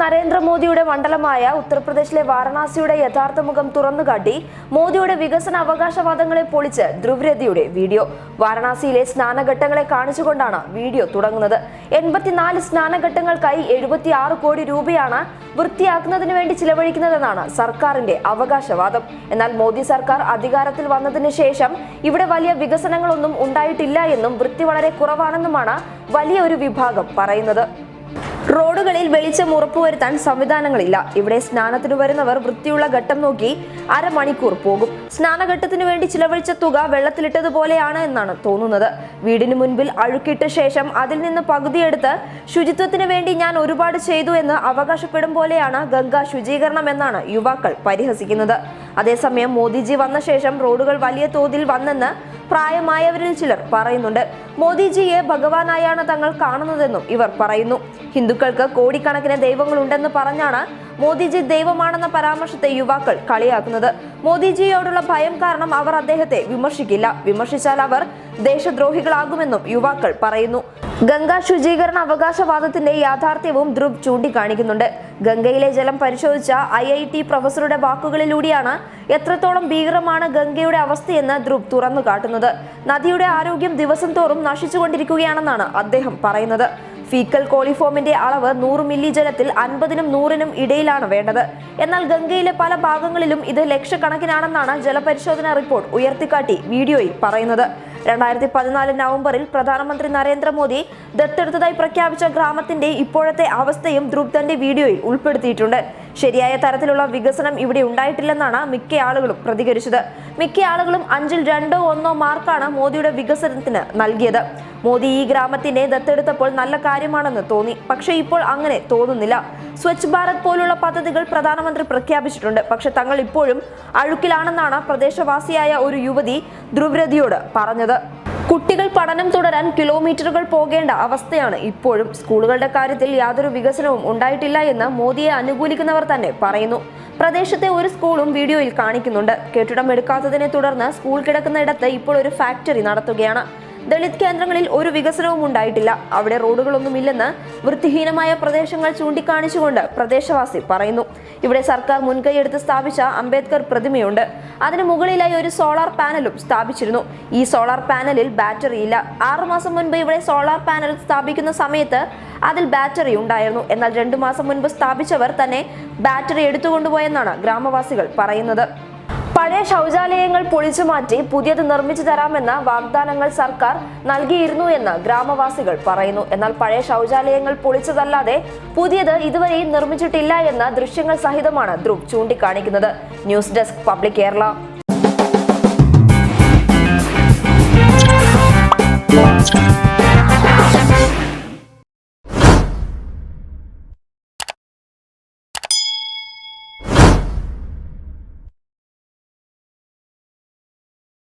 നരേന്ദ്രമോദിയുടെ മണ്ഡലമായ ഉത്തർപ്രദേശിലെ വാരണാസിയുടെ യഥാർത്ഥ മുഖം തുറന്നുകാട്ടി മോദിയുടെ വികസന അവകാശവാദങ്ങളെ പൊളിച്ച് ധ്രുവരതിയുടെ വീഡിയോ. വാരണാസിയിലെ സ്നാനഘട്ടങ്ങളെ കാണിച്ചുകൊണ്ടാണ് വീഡിയോ തുടങ്ങുന്നത്. എൺപത്തിനാല് സ്നാനഘട്ടങ്ങൾക്കായി എഴുപത്തി ആറ് കോടി രൂപയാണ് വൃത്തിയാക്കുന്നതിന് വേണ്ടി ചിലവഴിക്കുന്നതെന്നാണ് സർക്കാരിന്റെ അവകാശവാദം. എന്നാൽ മോദി സർക്കാർ അധികാരത്തിൽ വന്നതിന് ശേഷം ഇവിടെ വലിയ വികസനങ്ങളൊന്നും ഉണ്ടായിട്ടില്ല എന്നും വൃത്തി വളരെ കുറവാണെന്നുമാണ് വലിയ ഒരു വിഭാഗം പറയുന്നത്. റോഡുകളിൽ വെളിച്ചം ഉറപ്പുവരുത്താൻ സംവിധാനങ്ങളില്ല. ഇവിടെ സ്നാനത്തിന് വരുന്നവർ വൃത്തിയുള്ള ഘട്ടം നോക്കി അരമണിക്കൂർ പോകും. സ്നാനഘട്ടത്തിന് വേണ്ടി ചിലവഴിച്ച തുക വെള്ളത്തിലിട്ടതുപോലെയാണ് എന്നാണ് തോന്നുന്നത്. വീടിന് മുൻപിൽ അഴുക്കിട്ട ശേഷം അതിൽ നിന്ന് പകുതിയെടുത്ത് ശുചിത്വത്തിന് വേണ്ടി ഞാൻ ഒരുപാട് ചെയ്തു എന്ന് അവകാശപ്പെടും പോലെയാണ് ഗംഗ ശുചീകരണം എന്നാണ് യുവാക്കൾ പരിഹസിക്കുന്നത്. അതേസമയം മോദിജി വന്ന ശേഷം റോഡുകൾ വലിയ തോതിൽ വന്നെന്ന് പ്രായമായവരിൽ ചിലർ പറയുന്നുണ്ട്. മോദിജിയെ ഭഗവാനായാണ് തങ്ങൾ കാണുന്നതെന്നും ഇവർ പറയുന്നു. ഹിന്ദുക്കൾക്ക് കോടിക്കണക്കിന് ദൈവങ്ങളുണ്ടെന്ന് പറഞ്ഞാണ് മോദിജി ദൈവമാണെന്ന പരാമർശത്തെ യുവാക്കൾ കളിയാക്കുന്നത്. മോദിജിയോടുള്ള ഭയം കാരണം അവർ അദ്ദേഹത്തെ വിമർശിക്കില്ല. വിമർശിച്ചാൽ അവർ ദേശദ്രോഹികളാകുമെന്നും യുവാക്കൾ പറയുന്നു. ഗംഗാ ശുചീകരണ അവകാശവാദത്തിന്റെ യാഥാർത്ഥ്യവും ധ്രുവ് ചൂണ്ടിക്കാണിക്കുന്നുണ്ട്. ഗംഗയിലെ ജലം പരിശോധിച്ച ഐ ഐ ടി പ്രൊഫസറുടെ വാക്കുകളിലൂടെയാണ് എത്രത്തോളം ഭീകരമാണ് ഗംഗയുടെ അവസ്ഥയെന്ന് ധ്രുവ് തുറന്നു കാട്ടുന്നത്. നദിയുടെ ആരോഗ്യം ദിവസം തോറും നശിച്ചുകൊണ്ടിരിക്കുകയാണെന്നാണ് അദ്ദേഹം പറയുന്നത്. ഫീക്കൽ കോളിഫോമിന്റെ അളവ് നൂറ് മില്ലി ജലത്തിൽ അൻപതിനും നൂറിനും ഇടയിലാണ് വേണ്ടത്. എന്നാൽ ഗംഗയിലെ പല ഭാഗങ്ങളിലും ഇത് ലക്ഷക്കണക്കിനാണെന്നാണ് ജലപരിശോധന റിപ്പോർട്ട് ഉയർത്തിക്കാട്ടി വീഡിയോയിൽ പറയുന്നത്. രണ്ടായിരത്തി പതിനാല് നവംബറിൽ പ്രധാനമന്ത്രി നരേന്ദ്രമോദി ദത്തെടുത്തതായി പ്രഖ്യാപിച്ച ഗ്രാമത്തിന്റെ ഇപ്പോഴത്തെ അവസ്ഥയും ധ്രുവ് തന്റെ വീഡിയോയിൽ ഉൾപ്പെടുത്തിയിട്ടുണ്ട്. ശരിയായ തരത്തിലുള്ള വികസനം ഇവിടെ ഉണ്ടായിട്ടില്ലെന്നാണ് മിക്ക ആളുകളും പ്രതികരിച്ചത്. മിക്ക ആളുകളും അഞ്ചിൽ രണ്ടോ ഒന്നോ മാർക്കാണ് മോദിയുടെ വികസനത്തിന് നൽകിയത്. മോദി ഈ ഗ്രാമത്തിനെ ദത്തെടുത്തപ്പോൾ നല്ല കാര്യമാണെന്ന് തോന്നി. പക്ഷേ ഇപ്പോൾ അങ്ങനെ തോന്നുന്നില്ല. സ്വച്ഛ് ഭാരത് പോലുള്ള പദ്ധതികൾ പ്രധാനമന്ത്രി പ്രഖ്യാപിച്ചിട്ടുണ്ട്. പക്ഷെ തങ്ങൾ ഇപ്പോഴും അഴുക്കിലാണെന്നാണ് പ്രദേശവാസിയായ ഒരു യുവതി ധ്രുവരതിയോട് പറഞ്ഞത്. കുട്ടികൾ പഠനം തുടരാൻ കിലോമീറ്ററുകൾ പോകേണ്ട അവസ്ഥയാണ് ഇപ്പോഴും. സ്കൂളുകളുടെ കാര്യത്തിൽ യാതൊരു വികസനവും ഉണ്ടായിട്ടില്ല എന്ന് മോദിയെ അനുകൂലിക്കുന്നവർ തന്നെ പറയുന്നു. പ്രദേശത്തെ ഒരു സ്കൂളും വീഡിയോയിൽ കാണിക്കുന്നുണ്ട്. കെട്ടിടം എടുക്കാത്തതിനെ തുടർന്ന് സ്കൂൾ കിടക്കുന്നിടത്ത് ഇപ്പോൾ ഒരു ഫാക്ടറി നടത്തുകയാണ്. ദളിത് കേന്ദ്രങ്ങളിൽ ഒരു വികസനവും ഉണ്ടായിട്ടില്ല. അവിടെ റോഡുകളൊന്നുമില്ലെന്ന് വൃത്തിഹീനമായ പ്രദേശങ്ങൾ ചൂണ്ടിക്കാണിച്ചുകൊണ്ട് പ്രദേശവാസി പറയുന്നു. ഇവിടെ സർക്കാർ മുൻകൈയെടുത്ത് സ്ഥാപിച്ച അംബേദ്കർ പ്രതിമയുണ്ട്. അതിന് മുകളിലായി ഒരു സോളാർ പാനലും സ്ഥാപിച്ചിരുന്നു. ഈ സോളാർ പാനലിൽ ബാറ്ററി ഇല്ല. ആറുമാസം മുൻപ് ഇവിടെ സോളാർ പാനൽ സ്ഥാപിക്കുന്ന സമയത്ത് അതിൽ ബാറ്ററി ഉണ്ടായിരുന്നു. എന്നാൽ രണ്ടു മാസം മുൻപ് സ്ഥാപിച്ചവർ തന്നെ ബാറ്ററി എടുത്തുകൊണ്ടുപോയെന്നാണ് ഗ്രാമവാസികൾ പറയുന്നത്. പഴയ ശൗചാലയങ്ങൾ പൊളിച്ചു മാറ്റി പുതിയത് നിർമ്മിച്ചു തരാമെന്ന വാഗ്ദാനങ്ങൾ സർക്കാർ നൽകിയിരുന്നു എന്ന് ഗ്രാമവാസികൾ പറയുന്നു. എന്നാൽ പഴയ ശൗചാലയങ്ങൾ പൊളിച്ചതല്ലാതെ പുതിയത് ഇതുവരെയും നിർമ്മിച്ചിട്ടില്ല എന്ന ദൃശ്യങ്ങൾ സഹിതമാണ് ധ്രുവ് ചൂണ്ടിക്കാണിക്കുന്നത്. News desk public Kerala.